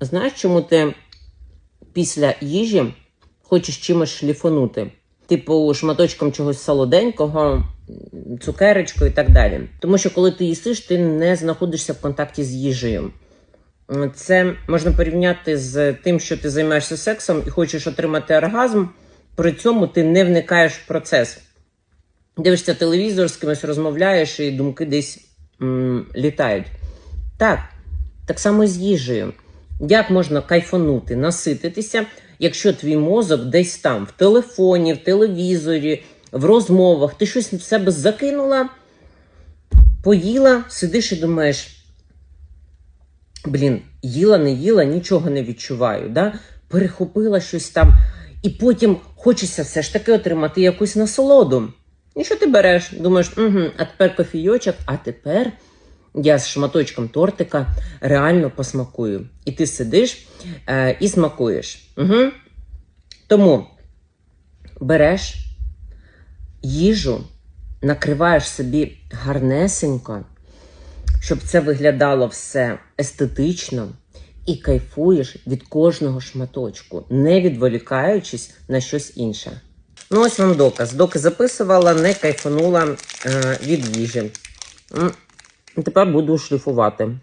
знаєш, чому ти після їжі хочеш чимось шліфонути? Типу шматочком чогось солоденького, цукерочкою і так далі. Тому що коли ти їсиш, ти не знаходишся в контакті з їжею. Це можна порівняти з тим, що ти займаєшся сексом і хочеш отримати оргазм, при цьому ти не вникаєш в процес. Дивишся телевізор, з кимось розмовляєш, і думки десь м, літають. Так, так само з їжею. Як можна кайфанути, насититися, якщо твій мозок десь там, в телефоні, в телевізорі, в розмовах, ти щось в себе закинула, поїла, сидиш і думаєш. Блін, їла, не їла, нічого не відчуваю. Да? Перехопила щось там, і потім хочеться все ж таки отримати якусь насолоду. І що ти береш? Думаєш, угу, а тепер кофійочок, а тепер я з шматочком тортика реально посмакую. І ти сидиш е, і смакуєш. Угу. Тому береш їжу, накриваєш собі гарнесенько, щоб це виглядало все естетично, і кайфуєш від кожного шматочку, не відволікаючись на щось інше. Ну, ось вам доказ. Доки записувала, не кайфанула е, від їжі. Тепер буду шліфувати.